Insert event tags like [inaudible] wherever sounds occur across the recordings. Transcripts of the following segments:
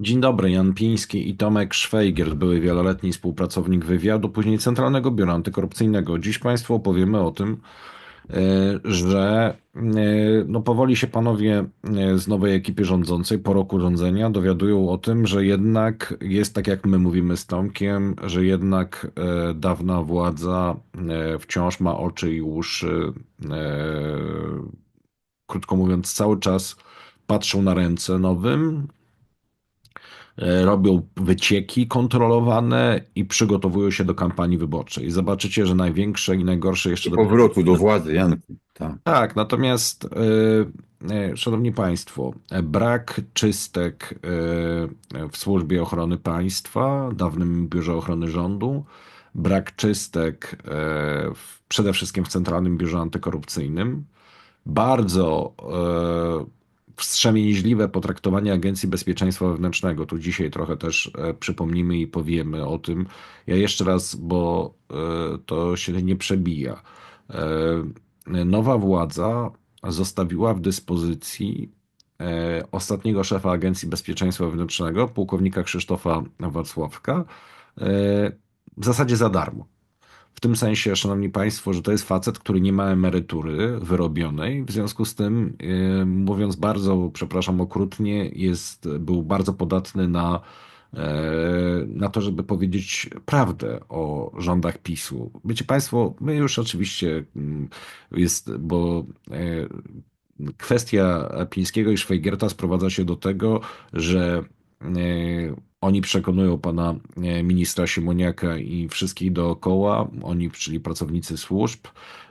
Dzień dobry, Jan Piński i Tomek Szwejgier, były wieloletni współpracownik wywiadu, później Centralnego Biura Antykorupcyjnego. Dziś Państwu opowiemy o tym, e, że e, no powoli się panowie e, z nowej ekipy rządzącej po roku rządzenia dowiadują o tym, że jednak jest tak jak my mówimy z Tomkiem, że jednak dawna władza wciąż ma oczy i uszy. Krótko mówiąc, cały czas patrzą na ręce nowym, robią wycieki kontrolowane i przygotowują się do kampanii wyborczej. Zobaczycie, że największe i najgorsze jeszcze... I powrotu do władzy, Janku. Tak, tak natomiast e, e, Szanowni Państwo, brak czystek w Służbie Ochrony Państwa, dawnym Biurze Ochrony Rządu, brak czystek przede wszystkim w Centralnym Biurze Antykorupcyjnym, bardzo wstrzemięźliwe potraktowanie Agencji Bezpieczeństwa Wewnętrznego. Tu dzisiaj trochę też e, przypomnimy i powiemy o tym. Ja jeszcze raz, bo e, to się nie przebija. E, nowa władza zostawiła w dyspozycji ostatniego szefa Agencji Bezpieczeństwa Wewnętrznego, pułkownika Krzysztofa Wacławka, w zasadzie za darmo. W tym sensie, szanowni państwo, że to jest facet, który nie ma emerytury wyrobionej, w związku z tym, yy, mówiąc bardzo, przepraszam, okrutnie, jest, był bardzo podatny na, yy, na to, żeby powiedzieć prawdę o rządach PiSu. Wiecie państwo, my już oczywiście yy, jest, bo kwestia Pińskiego i Szwajgierta sprowadza się do tego, że oni przekonują pana e, ministra Siemoniaka i wszystkich dookoła, oni, czyli pracownicy służb,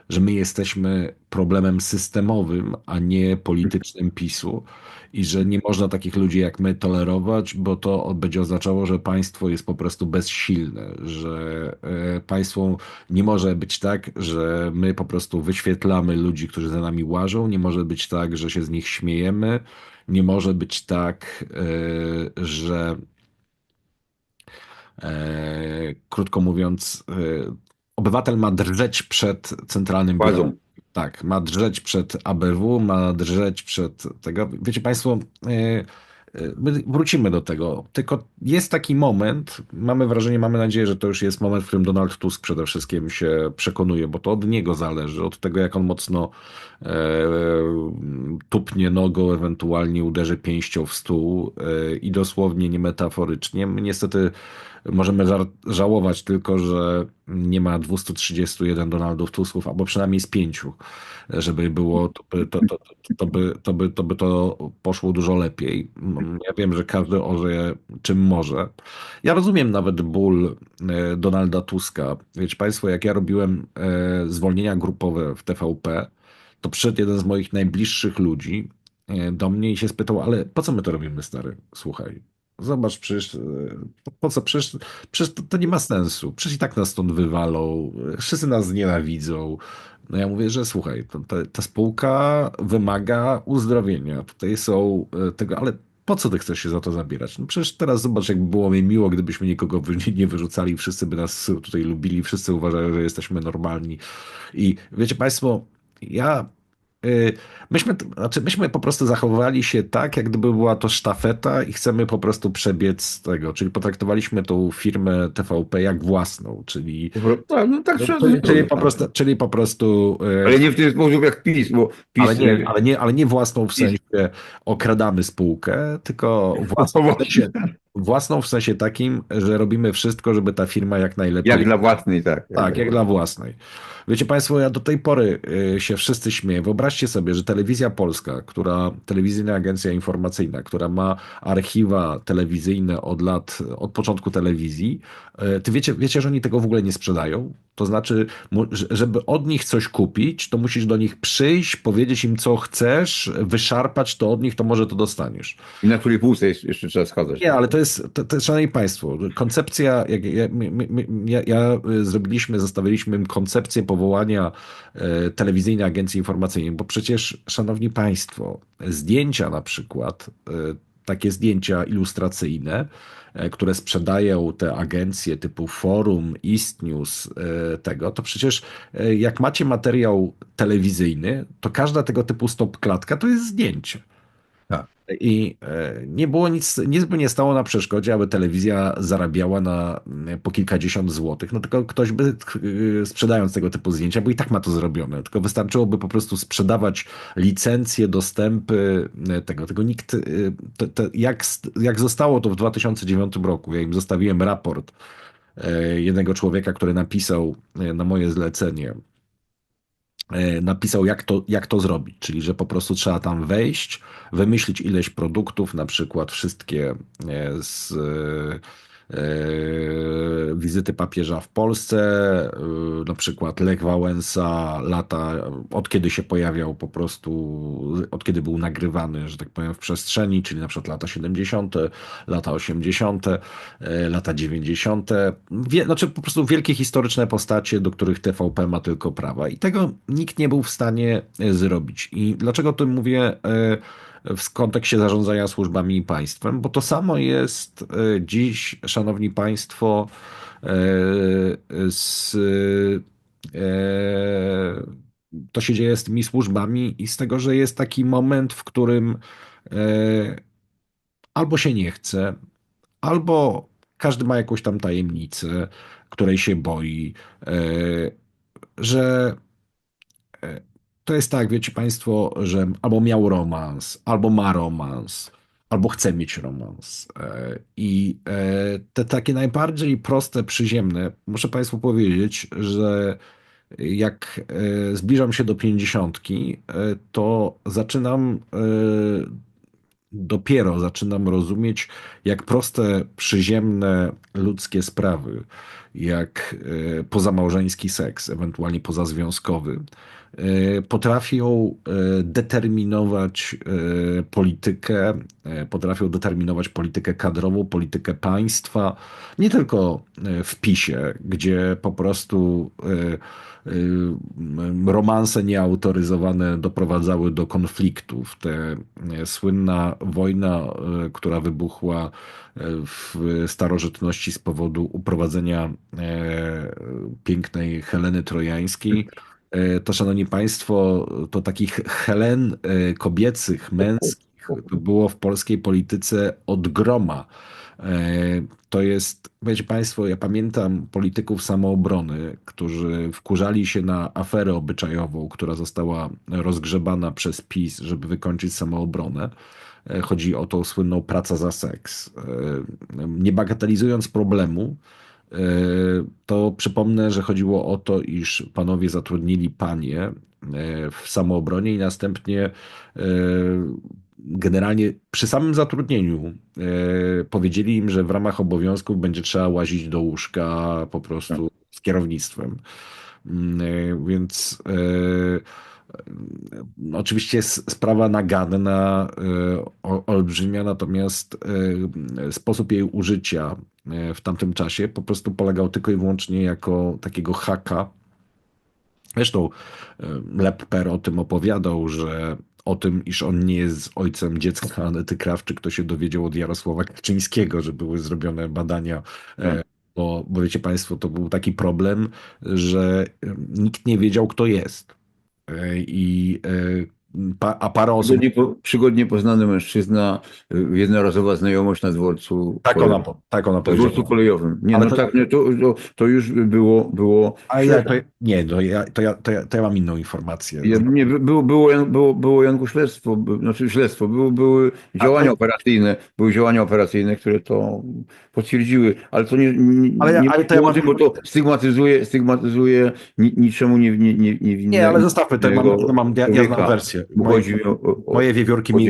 że my jesteśmy problemem systemowym, a nie politycznym PiSu i że nie można takich ludzi jak my tolerować, bo to będzie oznaczało, że państwo jest po prostu bezsilne, że e, państwo nie może być tak, że my po prostu wyświetlamy ludzi, którzy za nami łażą, nie może być tak, że się z nich śmiejemy, nie może być tak, e, że E, krótko mówiąc, e, obywatel ma drżeć przed centralnym biurem. Tak, ma drżeć przed ABW, ma drżeć przed tego. Wiecie Państwo, wrócimy do tego. Tylko jest taki moment, mamy wrażenie, mamy nadzieję, że to już jest moment, w którym Donald Tusk przede wszystkim się przekonuje, bo to od niego zależy, od tego, jak on mocno e, tupnie nogą, ewentualnie uderzy pięścią w stół e, i dosłownie, nie metaforycznie. My niestety możemy żałować tylko, że nie ma 231 Donaldów Tusków, albo przynajmniej z pięciu, żeby było, to by to, to, to, by, to, by, to by to poszło dużo lepiej. Ja wiem, że każdy orze czym może. Ja rozumiem nawet ból e, Donalda Tuska. Wiecie Państwo, jak ja robiłem e, zwolnienia grupowe w TVP, to przyszedł jeden z moich najbliższych ludzi e, do mnie i się spytał, ale po co my to robimy, stary? Słuchaj, Zobacz, przecież po co? Przecież, przecież to, to, nie ma sensu. Przecież i tak nas stąd wywalą, wszyscy nas nienawidzą. No ja mówię, że słuchaj, to, to, ta spółka wymaga uzdrowienia. Tutaj są e, tego, ale po co ty chcesz się za to zabierać? No przecież teraz zobacz, jakby było mi miło, gdybyśmy nikogo nie wyrzucali, wszyscy by nas tutaj lubili, wszyscy uważają, że jesteśmy normalni. I wiecie Państwo, ja myśmy, znaczy myśmy po prostu zachowywali się tak, jak gdyby była to sztafeta i chcemy po prostu przebiec z tego, czyli potraktowaliśmy tą firmę TVP jak własną, czyli tak, no, tak, czyli, czyli, po prostu, czyli po prostu y, ale nie w ten sposób jak PiS, bo PiS ale, nie, ale, nie, ale nie własną w sensie okradamy spółkę, tylko [laughs] własną, w sensie, własną w sensie takim, że robimy wszystko, żeby ta firma jak najlepiej... Jak dla własnej, tak. Tak, jak dla własnej. Wiecie Państwo, ja do tej pory y, się wszyscy śmieję. Wyobraźcie sobie, że telewizja polska, która, telewizyjna agencja informacyjna, która ma archiwa telewizyjne od lat, od początku telewizji, y, ty wiecie, wiecie, że oni tego w ogóle nie sprzedają? To znaczy, żeby od nich coś kupić, to musisz do nich przyjść, powiedzieć im, co chcesz, wyszarpać to od nich, to może to dostaniesz. I na której półce jeszcze trzeba skazać. Nie, ale to jest, to, to, szanowni państwo, koncepcja, jak, ja, ja, ja, zrobiliśmy, zostawiliśmy im koncepcję powołania e, telewizyjnej agencji informacyjnej, bo przecież, szanowni państwo, zdjęcia na przykład, e, takie zdjęcia ilustracyjne, e, które sprzedają te agencje typu Forum, Istnews, tego, to przecież jak macie materiał telewizyjny, to każda tego typu stop klatka to jest zdjęcie. I e, nie było nic, nic by nie stało na przeszkodzie, aby telewizja zarabiała na e, po kilkadziesiąt złotych. No tylko ktoś by e, sprzedając tego typu zdjęcia, bo i tak ma to zrobione. Tylko wystarczyłoby po prostu sprzedawać licencje, dostępy tego. Tego nikt. Te, jak, jak zostało to w 2009 roku, ja im zostawiłem raport jednego człowieka, który napisał na moje zlecenie E, napisał, jak to, jak to zrobić, czyli że po prostu trzeba tam wejść, wymyślić ileś produktów, na przykład wszystkie e, z E, wizyty papieża w Polsce, e, na przykład Lech Wałęsa, lata, od kiedy się pojawiał po prostu, od kiedy był nagrywany, że tak powiem, w przestrzeni, czyli na przykład lata 70., lata 80., e, lata 90., Wie, znaczy po prostu wielkie historyczne postacie, do których TVP ma tylko prawa. I tego nikt nie był w stanie zrobić. I dlaczego o tym mówię? W kontekście zarządzania służbami i państwem, bo to samo jest e, dziś, szanowni państwo, e, z, e, to się dzieje z tymi służbami i z tego, że jest taki moment, w którym albo się nie chce, albo każdy ma jakąś tam tajemnicę, której się boi, że to jest tak, wiecie Państwo, że albo miał romans, albo ma romans, albo chce mieć romans. E, I e, te takie najbardziej proste, przyziemne, muszę Państwu powiedzieć, że jak e, zbliżam się do pięćdziesiątki, to zaczynam dopiero zaczynam rozumieć, jak proste, przyziemne ludzkie sprawy, jak pozamałżeński seks, ewentualnie pozazwiązkowy, potrafią e, determinować e, politykę, potrafią determinować politykę kadrową, politykę państwa, nie tylko w PiSie, gdzie po prostu romanse nieautoryzowane doprowadzały do konfliktów. Te słynna wojna, która wybuchła w starożytności z powodu uprowadzenia pięknej Heleny Trojańskiej, E, to szanowni państwo, to takich Helen e, kobiecych, męskich było w polskiej polityce od groma. E, to jest, wiecie Państwo, ja pamiętam polityków samoobrony, którzy wkurzali się na aferę obyczajową, która została rozgrzebana przez PiS, żeby wykończyć samoobronę. Chodzi o tą słynną pracę za seks. Nie bagatelizując problemu, E, to przypomnę, że chodziło o to, iż panowie zatrudnili panie e, w samoobronie i następnie e, generalnie przy samym zatrudnieniu powiedzieli im, że w ramach obowiązków będzie trzeba łazić do łóżka po prostu z kierownictwem. Mm, więc Oczywiście sprawa naganna, olbrzymia, natomiast sposób jej użycia E, w tamtym czasie po prostu polegał tylko i wyłącznie jako takiego haka. Zresztą e, Lepper o tym opowiadał, że o tym, iż on nie jest ojcem dziecka Anety Krawczyk, to się dowiedział od Jarosława Kaczyńskiego, że były zrobione badania e, bo, bo wiecie Państwo, to był taki problem, że nikt nie wiedział, kto jest. I Pa, a parę osób. Przygodnie, po, przygodnie poznany mężczyzna, y, jednorazowa znajomość na dworcu. Tak ona, tak ona powiedziała. dworcu kolejowym. Nie, Ale no to... tak, nie, to, to, to, już było. było a ja, to, nie, to ja, to, ja, to, ja, to ja mam inną informację. Ja, nie, było, było, było, było Janku śledztwo, znaczy śledztwo, były, były działania operacyjne, były działania operacyjne, które to potwierdziły, ale to nie, nie, ale ja, nie ale to ja mam... bo to stygmatyzuje, stygmatyzuje niczemu nie, nie, nie, nie Nie, ale zostawmy to, mam, mam, ja, ja znam wersję. Moje, moje, wiewiórki mi,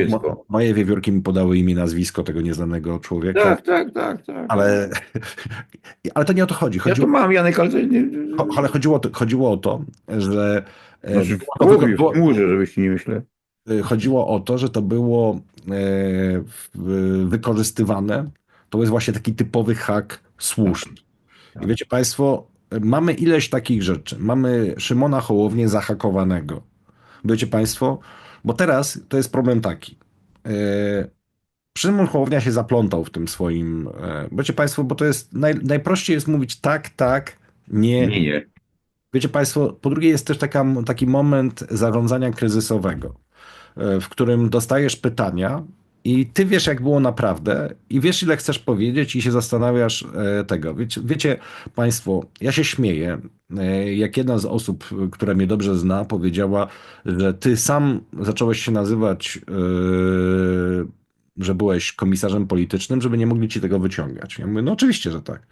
moje wiewiórki mi podały imię, nazwisko tego nieznanego człowieka. Tak, tak, tak. tak. Ale, [laughs] ale to nie o to chodzi. Chodziło, ja to mam, Janek, ale to nie... Ale chodziło, chodziło o to, że... Znaczy, w głowie, było, chmurze, żebyś nie myślał. E, chodziło o to, że to było e, wykorzystywane to jest właśnie taki typowy hak słuszny. I wiecie Państwo, mamy ileś takich rzeczy. Mamy Szymona Hołownię zahakowanego. Wiecie Państwo, bo teraz to jest problem taki. Szymon Hołownia się zaplątał w tym swoim. Yy, wiecie Państwo, bo to jest naj, najprościej jest mówić tak, tak, nie. Nie, nie. Wiecie Państwo, po drugie jest też taka, taki moment zarządzania kryzysowego, yy, w którym dostajesz pytania I ty wiesz, jak było naprawdę, i wiesz, ile chcesz powiedzieć, i się zastanawiasz e, tego. Wiecie, wiecie Państwo, ja się śmieję, e, jak jedna z osób, która mnie dobrze zna, powiedziała, że ty sam zacząłeś się nazywać, e, że byłeś komisarzem politycznym, żeby nie mogli ci tego wyciągać. Ja mówię, no oczywiście, że tak.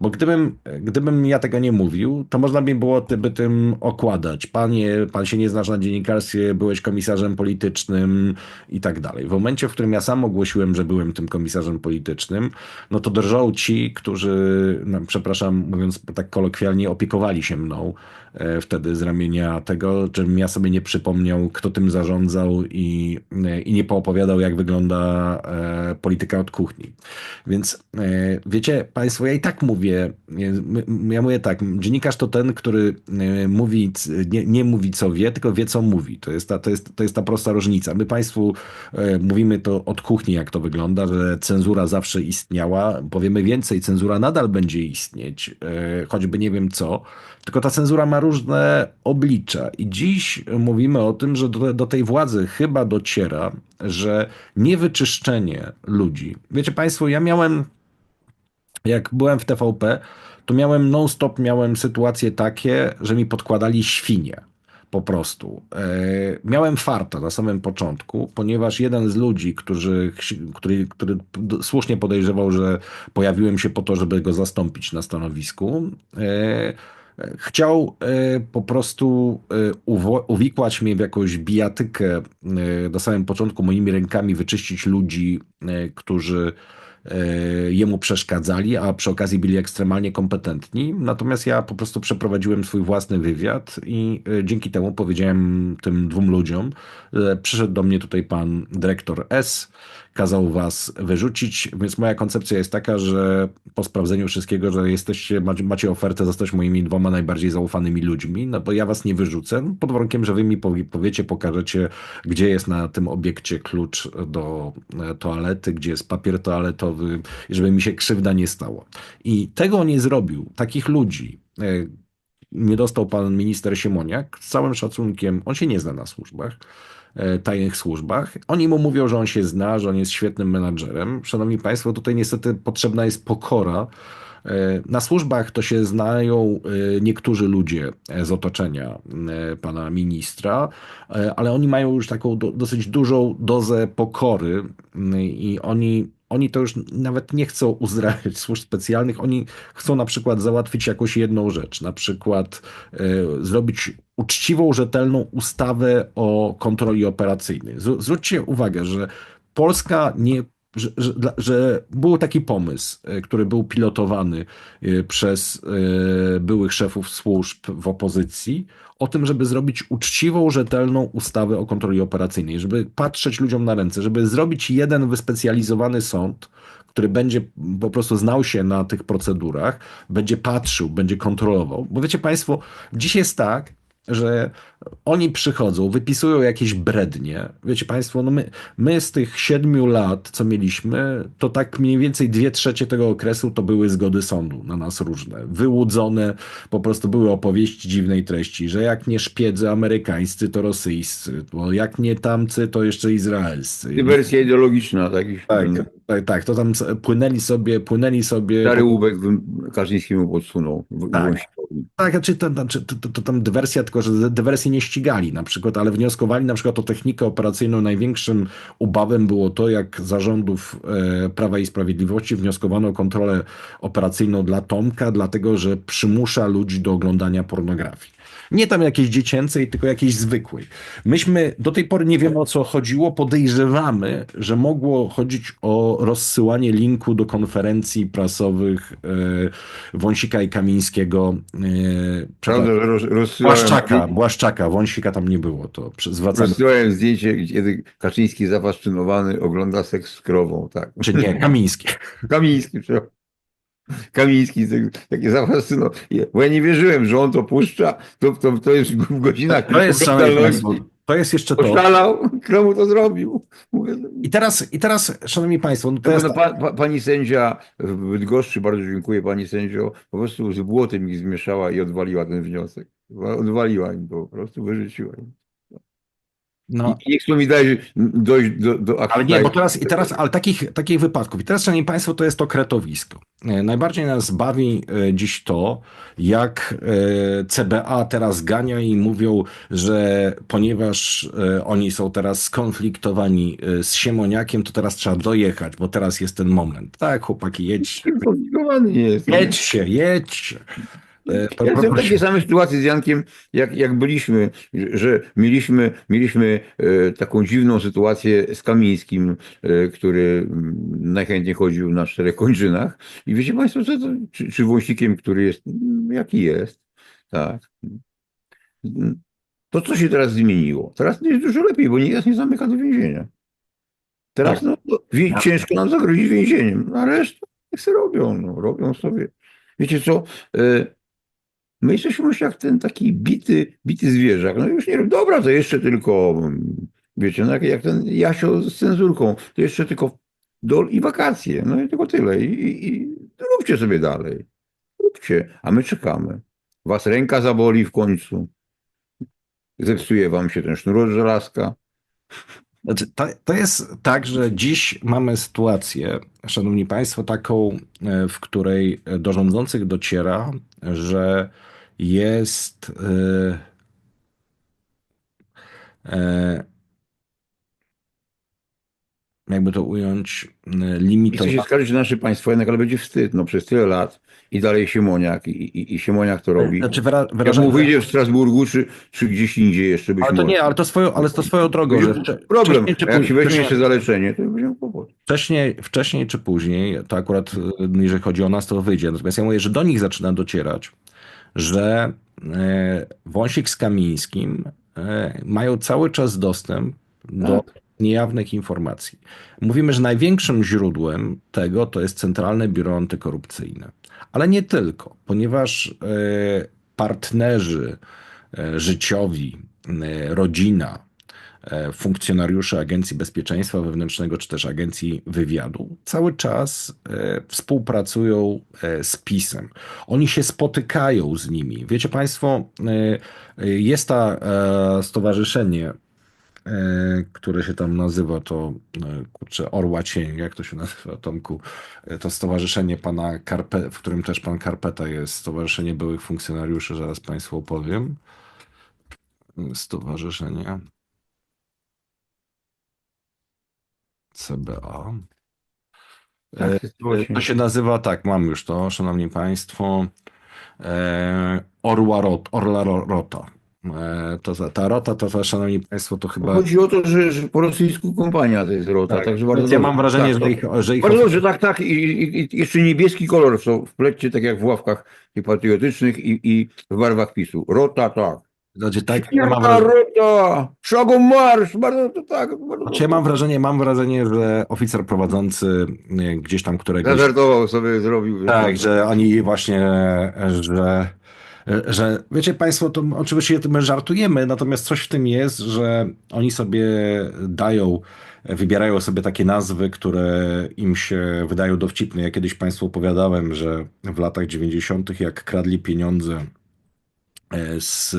Bo gdybym, gdybym ja tego nie mówił, to można by było by tym okładać. Panie, pan się nie znasz na dziennikarstwie, byłeś komisarzem politycznym i tak dalej. W momencie, w którym ja sam ogłosiłem, że byłem tym komisarzem politycznym, no to drżą ci, którzy, no, przepraszam, mówiąc tak kolokwialnie, opiekowali się mną wtedy z ramienia tego, żebym ja sobie nie przypomniał, kto tym zarządzał i, i nie poopowiadał, jak wygląda e, polityka od kuchni. Więc e, wiecie Państwo, ja i tak mówię, ja mówię tak, dziennikarz to ten, który e, mówi, nie, nie mówi co wie, tylko wie co mówi. To jest, ta, to, jest, to jest ta prosta różnica. My Państwu e, mówimy to od kuchni, jak to wygląda, że cenzura zawsze istniała. Powiemy więcej, cenzura nadal będzie istnieć, e, choćby nie wiem co. Tylko ta cenzura ma różne oblicza. I dziś mówimy o tym, że do, do tej władzy chyba dociera, że niewyczyszczenie ludzi. Wiecie Państwo, ja miałem jak byłem w TVP, to miałem non-stop, miałem sytuacje takie, że mi podkładali świnie. Po prostu. E, miałem farta na samym początku, ponieważ jeden z ludzi, którzy, który, który słusznie podejrzewał, że pojawiłem się po to, żeby go zastąpić na stanowisku, e, chciał e, po prostu uwikłać mnie w jakąś bijatykę na samym początku moimi rękami, wyczyścić ludzi, którzy E, jemu przeszkadzali, a przy okazji byli ekstremalnie kompetentni. Natomiast ja po prostu przeprowadziłem swój własny wywiad i e, dzięki temu powiedziałem tym dwóm ludziom, przyszedł do mnie tutaj pan dyrektor S, kazał was wyrzucić, więc moja koncepcja jest taka, że po sprawdzeniu wszystkiego, że jesteście, macie ofertę zostać moimi dwoma najbardziej zaufanymi ludźmi, no bo ja was nie wyrzucę, pod warunkiem, że wy mi powiecie, pokażecie, gdzie jest na tym obiekcie klucz do e, toalety, gdzie jest papier toaletowy, i żeby mi się krzywda nie stała. I tego nie zrobił, takich ludzi, e, nie dostał pan minister Siemoniak, z całym szacunkiem, on się nie zna na służbach, E, tajnych służbach. Oni mu mówią, że on się zna, że on jest świetnym menadżerem. Szanowni Państwo, tutaj niestety potrzebna jest pokora. E, na służbach to się znają niektórzy ludzie z otoczenia pana ministra, ale oni mają już taką dosyć dużą dozę pokory i oni oni to już nawet nie chcą uzdrawiać służb specjalnych, oni chcą na przykład załatwić jakąś jedną rzecz, na przykład y, zrobić uczciwą, rzetelną ustawę o kontroli operacyjnej. Zwróćcie uwagę, że Polska nie że, że, że, był taki pomysł, e, który był pilotowany e, przez byłych szefów służb w opozycji, o tym, żeby zrobić uczciwą, rzetelną ustawę o kontroli operacyjnej, żeby patrzeć ludziom na ręce, żeby zrobić jeden wyspecjalizowany sąd, który będzie po prostu znał się na tych procedurach, będzie patrzył, będzie kontrolował. Bo wiecie Państwo, dziś jest tak, że oni przychodzą, wypisują jakieś brednie. Wiecie Państwo, no my, my z tych siedmiu lat, co mieliśmy, to tak mniej więcej dwie trzecie tego okresu to były zgody sądu na nas różne. Wyłudzone, po prostu były opowieści dziwnej treści, że jak nie szpiedzy amerykańscy, to rosyjscy, bo jak nie tamcy, to jeszcze izraelscy. Wersja ideologiczna takich. Tak, tak, tak, to tam płynęli sobie, płynęli sobie. Stary łubek Kaczyńskiemu podsunął. Tak, tak znaczy to, to, to, to tam dywersja, tylko że dywersji nie ścigali na przykład, ale wnioskowali na przykład o technikę operacyjną. Największym ubawem było to, jak zarządów e, Prawa i Sprawiedliwości wnioskowano o kontrolę operacyjną dla Tomka, dlatego że przymusza ludzi do oglądania pornografii. Nie tam jakiejś dziecięcej, tylko jakiejś zwykłej. Myśmy do tej pory nie wiemy o co chodziło. Podejrzewamy, że mogło chodzić o rozsyłanie linku do konferencji prasowych e, Wąsika i Kamińskiego. E, Prawda, Błaszczaka, Błaszczaka, Wąsika tam nie było. To zwracam... Rozsyłałem zdjęcie, kiedy Kaczyński zafascynowany ogląda seks z krową. Tak. Czy nie, Kamiński. [laughs] Kamiński, przepraszam. Kamiński takie zafascynował. Bo ja nie wierzyłem, że on to puszcza, to, to, to jest w godzinach. To jest, to jest jeszcze to. Poszalał, kto mu to zrobił? Mówię, I teraz, i teraz szanowni państwo. No to jest... pa, pa, pani sędzia w Bydgoszczy, bardzo dziękuję pani sędzio, po prostu z błotem ich zmieszała i odwaliła ten wniosek. Odwaliła im po prostu wyrzuciła im. No. I niech to mi daje dojść do, do akcji. Ale nie, bo teraz, i teraz, ale takich, takich wypadków. I teraz, szanowni państwo, to jest to kretowisko. E, najbardziej nas bawi e, dziś to, jak e, CBA teraz gania i mówią, że ponieważ oni są teraz skonfliktowani z Siemoniakiem, to teraz trzeba dojechać, bo teraz jest ten moment. Tak, chłopaki, jedź. Jest. Jedźcie, jedźcie. E, ja jestem w takiej samej sytuacji z Jankiem, jak, jak byliśmy, że mieliśmy, mieliśmy e, taką dziwną sytuację z Kamińskim, e, który najchętniej chodził na czterech kończynach. I wiecie Państwo, co to, czy, czy Wąsikiem, który jest, jaki jest, tak. To, co się teraz zmieniło? Teraz jest dużo lepiej, bo nikt nas nie zamyka do więzienia. Teraz no, ciężko nam zagrozić więzieniem, a resztę niech sobie robią, no, robią sobie. Wiecie co, My jesteśmy już jak ten taki bity, bity zwierzak. No już nie dobra, to jeszcze tylko, wiecie, no jak, jak ten Jasio z cenzurką, to jeszcze tylko dol i wakacje. No i tylko tyle. I, i, i róbcie sobie dalej. Róbcie, a my czekamy. Was ręka zaboli w końcu. Zepsuje wam się ten sznur od żelazka. Znaczy, to, to jest tak, że dziś mamy sytuację, szanowni państwo, taką, e, w której do rządzących dociera, że jest e, e, jakby to ująć, limitowane. Chcę się skarżyć na nasze państwo, jednak ale będzie wstyd. No przez tyle lat i dalej Siemoniak i, i, i Siemoniak to robi. Znaczy, wyra, Jak mu wyjdzie w Strasburgu, czy, czy gdzieś indziej jeszcze być Ale to może. nie, ale to swoją, ale to swoją drogą. Że problem, czy jak się weźmie jeszcze zaleczenie, to będzie kłopot. Wcześniej, wcześniej czy później, to akurat y, jeżeli chodzi o nas, to wyjdzie. Natomiast ja mówię, że do nich zaczyna docierać, że e, Wąsik z Kamińskim e, mają cały czas dostęp do tak. niejawnych informacji. Mówimy, że największym źródłem tego to jest Centralne Biuro Antykorupcyjne. Ale nie tylko, ponieważ e, partnerzy życiowi, rodzina, funkcjonariusze Agencji Bezpieczeństwa Wewnętrznego czy też Agencji Wywiadu cały czas e, współpracują e, z PiSem. Oni się spotykają z nimi. Wiecie Państwo, jest ta stowarzyszenie, które się tam nazywa, to kurczę, Orła Cień, jak to się nazywa, Tomku? To stowarzyszenie pana Karpe, w którym też pan Karpeta jest, Stowarzyszenie Byłych Funkcjonariuszy, zaraz Państwu opowiem. Stowarzyszenie. CBA. Tak, e, to się nazywa tak, mam już to, szanowni państwo. E, Orła Rot, Orla Rota. E, to, ta rota, to, to, szanowni państwo, to chyba. Chodzi o to, że, że po rosyjsku kompania to jest rota. Tak. Także bardzo ja mam wrażenie, tak, że, ich, że ich. Bardzo dobrze, tak, tak. I, i, I, jeszcze niebieski kolor w, w plecie, tak jak w ławkach patriotycznych i, i w barwach PiSu. Rota, tak. Znaczy, tak, ja mam wrażenie... Szagą marsz! Bardzo to tak. Bardzo znaczy, ja mam wrażenie, mam wrażenie, że oficer prowadzący gdzieś tam któregoś... Zażartował sobie, zrobił. Tak, że oni właśnie, że, że wiecie Państwo, to oczywiście my żartujemy, natomiast coś w tym jest, że oni sobie dają wybierają sobie takie nazwy, które im się wydają dowcipne. Ja kiedyś Państwu opowiadałem, że w latach 90., jak kradli pieniądze z,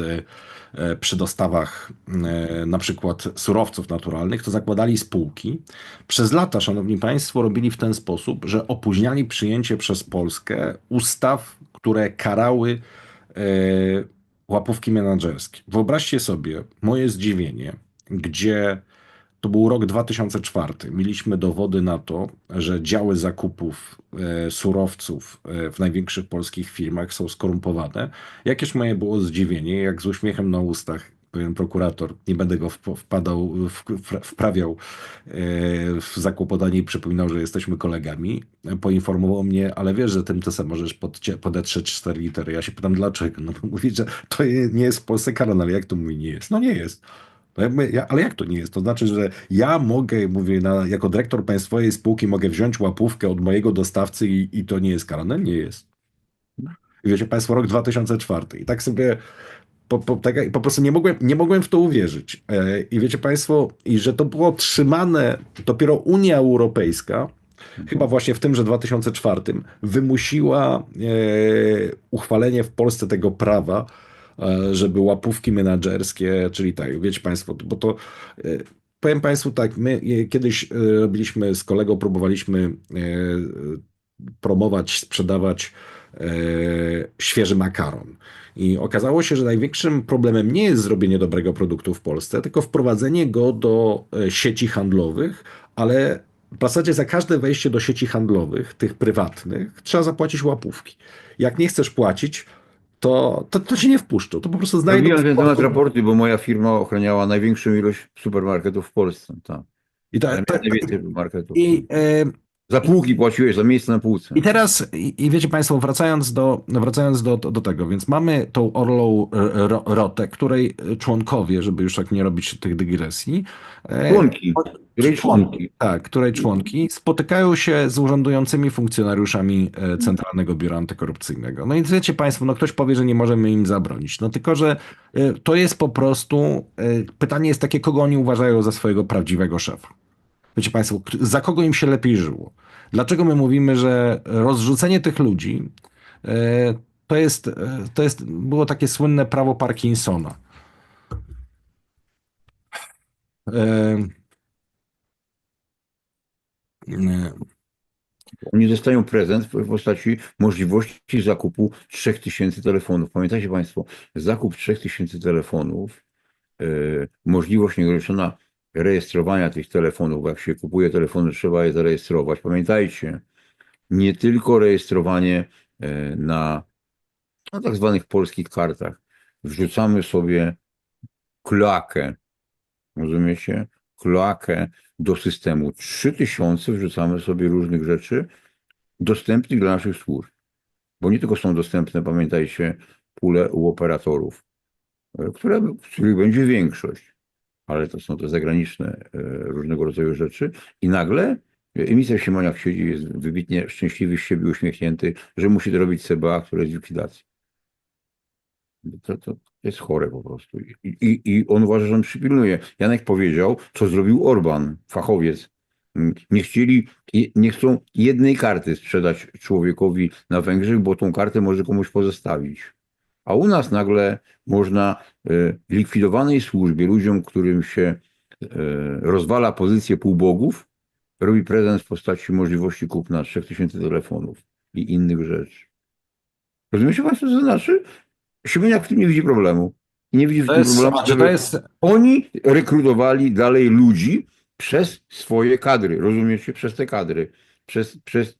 e, przy dostawach e, na przykład surowców naturalnych, to zakładali spółki. Przez lata, szanowni państwo, robili w ten sposób, że opóźniali przyjęcie przez Polskę ustaw, które karały łapówki menedżerskie. Wyobraźcie sobie moje zdziwienie, gdzie to był rok 2004. Mieliśmy dowody na to, że działy zakupów e, surowców e, w największych polskich firmach są skorumpowane. Jakież moje było zdziwienie, jak z uśmiechem na ustach pewien prokurator, nie będę go wpadał, wprawiał e, w zakłopotanie i przypominał, że jesteśmy kolegami, poinformował mnie, ale wiesz, że tym sam możesz podetrzeć 4 litery. Ja się pytam, dlaczego? No bo mówi, że to nie jest w Polsce karane, ale jak to mówi, nie jest? No nie jest. No ja, ale jak to nie jest? To znaczy, że ja mogę, mówię, na, jako dyrektor państwowej spółki mogę wziąć łapówkę od mojego dostawcy i, i to nie jest karane? Nie jest. I wiecie Państwo, rok 2004. I tak sobie po, po, tak, po prostu nie mogłem, nie mogłem w to uwierzyć. E, I wiecie Państwo, i że to było trzymane, dopiero Unia Europejska, chyba właśnie w tymże 2004, wymusiła e, uchwalenie w Polsce tego prawa, żeby łapówki menadżerskie, czyli tak, wiecie Państwo, bo to e, powiem Państwu tak, my kiedyś robiliśmy z kolegą, próbowaliśmy promować, sprzedawać świeży makaron. I okazało się, że największym problemem nie jest zrobienie dobrego produktu w Polsce, tylko wprowadzenie go do sieci handlowych, ale w zasadzie za każde wejście do sieci handlowych, tych prywatnych, trzeba zapłacić łapówki. Jak nie chcesz płacić, to, to, to się nie wpuszczą. To po prostu znajdą... Robiłem ten temat raporty, bo moja firma ochraniała największą ilość supermarketów w Polsce. Tak. I, ta, ta, supermarketów. I, za półki płaciłeś, za miejsce na półce. I teraz, i, wiecie Państwo, wracając, do, wracając do, do tego, więc mamy tą Orlą Rotę, której członkowie, żeby już tak nie robić tych dygresji. E, członki. Której członki. Tak, której członki spotykają się z urzędującymi funkcjonariuszami e, Centralnego Biura Antykorupcyjnego. No i wiecie Państwo, no ktoś powie, że nie możemy im zabronić. No tylko, że e, to jest po prostu, pytanie jest takie, kogo oni uważają za swojego prawdziwego szefa. Wiecie Państwo, za kogo im się lepiej żyło? Dlaczego my mówimy, że rozrzucenie tych ludzi e, to jest, e, to jest, było takie słynne prawo Parkinsona. E, Oni dostają prezent w postaci możliwości zakupu 3000 telefonów. Pamiętajcie Państwo, zakup 3000 telefonów, możliwość nieograniczona rejestrowania tych telefonów. Jak się kupuje telefony, trzeba je zarejestrować. Pamiętajcie, nie tylko rejestrowanie e, na, na tak zwanych polskich kartach. Wrzucamy sobie klakę, rozumiecie? Klakę do systemu. 3000 wrzucamy sobie różnych rzeczy dostępnych dla naszych służb. Bo nie tylko są dostępne, pamiętajcie, pule u operatorów, e, które, których będzie większość ale to są te zagraniczne e, różnego rodzaju rzeczy. I nagle minister Siemoniak siedzi, jest wybitnie szczęśliwy z siebie, uśmiechnięty, że musi to robić CBA, które jest w likwidacji. To, to jest chore po prostu. I, i, I on uważa, że on przypilnuje. Janek powiedział, co zrobił Orban, fachowiec. Nie chcieli, nie chcą jednej karty sprzedać człowiekowi na Węgrzech, bo tą kartę może komuś pozostawić. A u nas nagle można e, likwidowanej służbie, ludziom, którym się e, rozwala pozycję półbogów, robi prezent w postaci możliwości kupna 3000 telefonów i innych rzeczy. Rozumiecie Państwo, co to znaczy? Siemieniak w tym nie widzi problemu. I nie widzi w tym jest, problemu, że jest... oni rekrutowali dalej ludzi przez swoje kadry. Rozumiecie? Przez te kadry. Przez, przez...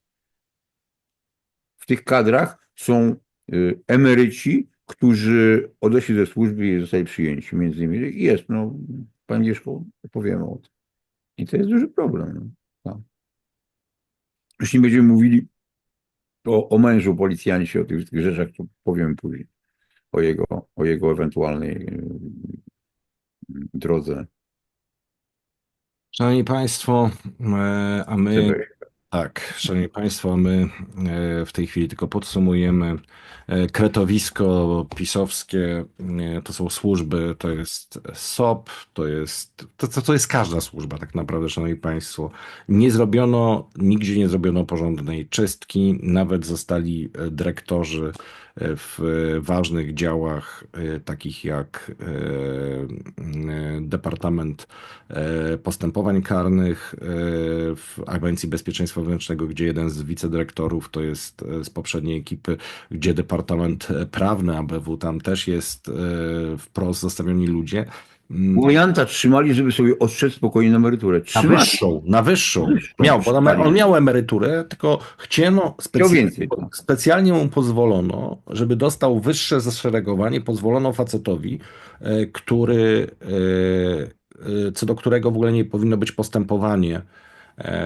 W tych kadrach są y, emeryci, którzy odeszli ze służby i zostali przyjęci między innymi. Jest, no, Pan Mieszko opowiemy o tym. I to jest duży problem. No. Tak. Jeśli będziemy mówili o, o mężu policjancie, o tych, tych rzeczach, to powiem później. O jego, o jego ewentualnej y, drodze. Szanowni Państwo, e, a my tak, szanowni państwo, my e, w tej chwili tylko podsumujemy. E, kretowisko pisowskie e, to są służby, to jest SOP, to jest, to, to jest każda służba tak naprawdę, szanowni państwo. Nie zrobiono, nigdzie nie zrobiono porządnej czystki, nawet zostali dyrektorzy w ważnych działach, e, takich jak e, e, Departament Postępowań Karnych w Agencji Bezpieczeństwa Wewnętrznego, gdzie jeden z wicedyrektorów to jest z poprzedniej ekipy, gdzie Departament Prawny ABW, tam też jest wprost zostawieni ludzie. Mm. trzymali, żeby sobie ostrzec spokojnie na emeryturę. Trzymali. Na wyższą, na wyższą. Miał, bo on miał emeryturę, tylko chciano specjalnie, specjalnie mu pozwolono, żeby dostał wyższe zaszeregowanie, pozwolono facetowi, e, który, e, e, co do którego w ogóle nie powinno być postępowanie,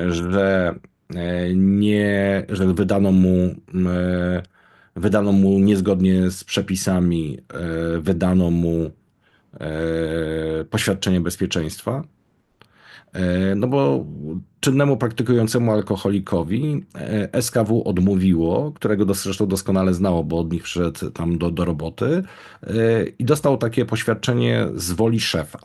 że nie, że wydano mu wydano mu niezgodnie z przepisami, wydano mu poświadczenie bezpieczeństwa. E, no bo czynnemu praktykującemu alkoholikowi e, SKW odmówiło, którego zresztą doskonale znało, bo od nich przyszedł tam do, do roboty i dostał takie poświadczenie z woli szefa.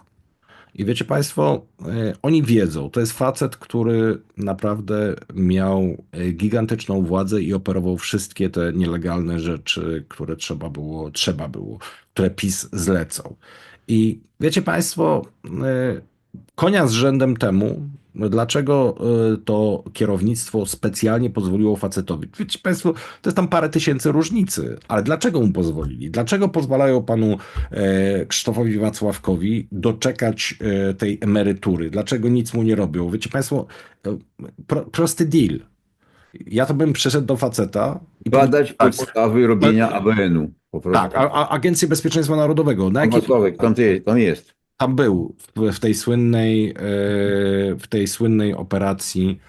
I wiecie Państwo, e, oni wiedzą, to jest facet, który naprawdę miał e, gigantyczną władzę i operował wszystkie te nielegalne rzeczy, które trzeba było, trzeba było, które PiS zlecał. I wiecie Państwo, e, konia z rzędem temu, dlaczego y, to kierownictwo specjalnie pozwoliło facetowi. Wiecie Państwo, to jest tam parę tysięcy różnicy, ale dlaczego mu pozwolili? Dlaczego pozwalają panu e, Krzysztofowi Wacławkowi doczekać e, tej emerytury? Dlaczego nic mu nie robią? Wiecie Państwo, e, pro, prosty deal. Ja to bym przyszedł do faceta i Badać tak, podstawy robienia ABN-u. Po prostu. tak, a, a Agencję Bezpieczeństwa Narodowego. Na jakiej, Wacławek, tam, ty, tam jest. tam był w, w tej słynnej, e, w tej słynnej operacji,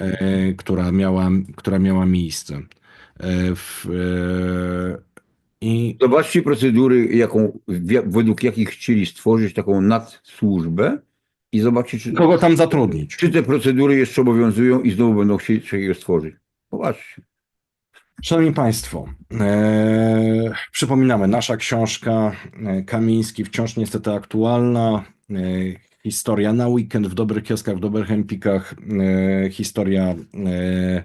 e, która miała, która miała miejsce. E, w, I Zobaczcie procedury, jaką, według jakich chcieli stworzyć taką nadsłużbę i zobaczcie, czy, kogo tam zatrudnić? czy te procedury jeszcze obowiązują i znowu będą chcieli takiego stworzyć. Zobaczcie. Szanowni Państwo, e, przypominamy, nasza książka e, Kamiński wciąż niestety aktualna. E, historia na weekend w dobrych kioskach, w dobrych empikach. E, historia, e,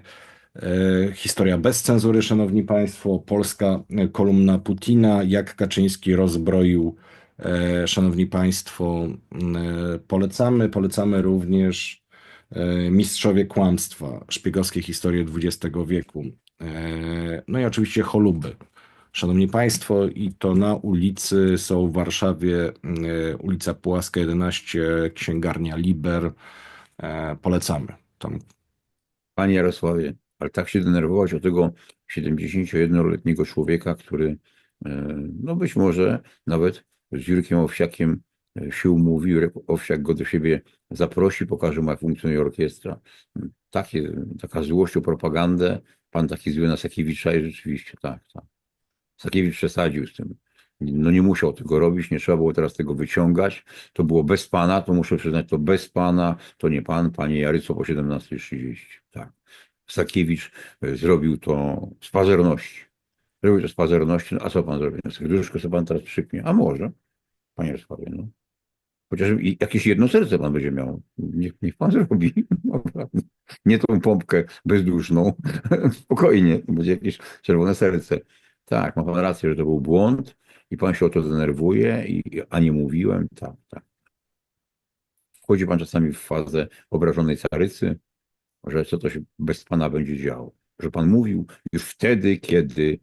e, historia bez cenzury, Szanowni Państwo. Polska e, kolumna Putina, jak Kaczyński rozbroił. E, Szanowni Państwo, e, polecamy, polecamy również e, Mistrzowie Kłamstwa, szpiegowskie historie XX wieku. No i oczywiście choluby. Szanowni Państwo, i to na ulicy są w Warszawie ulica Pułaska 11, księgarnia Liber. Polecamy. Tam Panie Jarosławie, ale tak się denerwować o tego 71-letniego człowieka, który no być może nawet z Jurkiem Owsiakiem e, się Jurek Owsiak go do siebie zaprosi, pokaże mu jak funkcjonuje orkiestra. Takie, taka złość o propagandę, pan taki zły na Sakiewicza i rzeczywiście tak, tak. Sakiewicz przesadził z tym. No nie musiał tego robić, nie trzeba było teraz tego wyciągać. To było bez pana, to muszę przyznać, to bez pana, to nie pan, panie Jaryco po 17.30. Tak. Sakiewicz e, zrobił to z pazerności. Zrobił to z pazerności, no a co pan zrobi? No, serduszko sobie pan teraz przyknie. A może, panie Jarosławie, no. Chociaż jakieś jedno serce pan będzie miał. Niech, niech pan [laughs] zrobi. Nie tą pompkę bezduszną. [laughs] Spokojnie, będzie jakieś czerwone serce. Tak, ma pan rację, że to był błąd i pan się o to denerwuje, i, a nie mówiłem. Tak, tak. Wchodzi pan czasami w fazę obrażonej carycy, że co to się bez pana będzie działo. Że pan mówił już wtedy, kiedy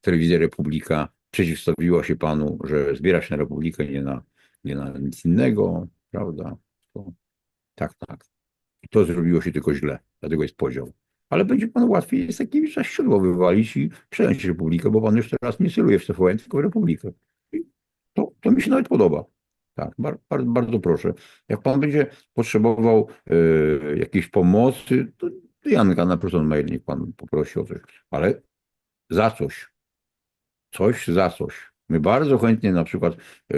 telewizja Republika przeciwstawiła się panu, że zbiera się na Republikę, nie na, nie na nic innego, prawda? To, tak, tak. I to zrobiło się tylko źle, dlatego jest podział. Ale będzie pan łatwiej Sakiewicza z siodła wywalić i przejąć Republikę, bo pan już teraz nie celuje w TVN, tylko w Republikę. I to, to mi się nawet podoba. Tak, bar, bar, bardzo proszę. Jak pan będzie potrzebował e, jakiejś pomocy, to Janka na proton mail niech pan poprosi o coś. Ale za coś. Coś za coś. My bardzo chętnie na przykład e,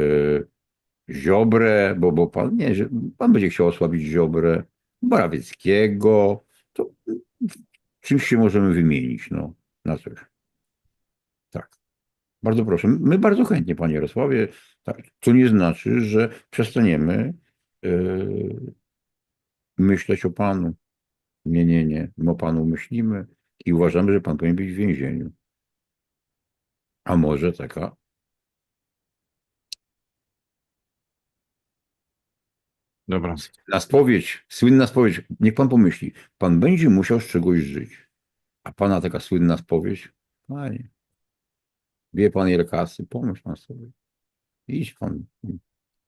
Ziobrę, bo, bo pan nie, pan będzie chciał osłabić Ziobrę, Morawieckiego, to czymś się możemy wymienić, no, na coś. Tak. Bardzo proszę. My bardzo chętnie, panie Jarosławie, tak. Co nie znaczy, że przestaniemy yy, myśleć o panu. Nie, nie, nie. My o panu myślimy i uważamy, że pan powinien być w więzieniu. A może taka Dobra. na spowiedź, słynna spowiedź, niech pan pomyśli, pan będzie musiał z czegoś żyć. A pana taka słynna spowiedź, panie, wie pan ile kasy, pomyśl pan sobie. Idź pan.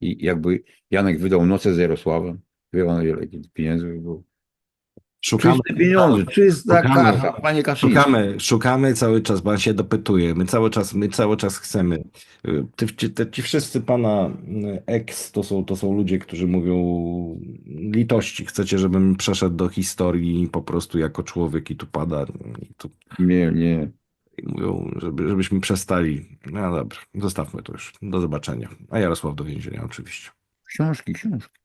I jakby Janek wydał noce z Jarosławem, wie pan ile pieniędzy by było. Szukamy, Czyste pieniądze, czysta Szukamy. panie Kaczyński. szukamy, szukamy cały czas, pan się dopytuje. My cały czas, my cały czas chcemy. Ty, ci, te, ci wszyscy pana y, ex to są, to są ludzie, którzy mówią litości. Chcecie, żebym przeszedł do historii po prostu jako człowiek i tu pada. I tu Nie, nie. i mówią, żeby, żebyśmy przestali. No dobra, zostawmy to już. Do zobaczenia. A Jarosław do więzienia oczywiście. Książki, książki.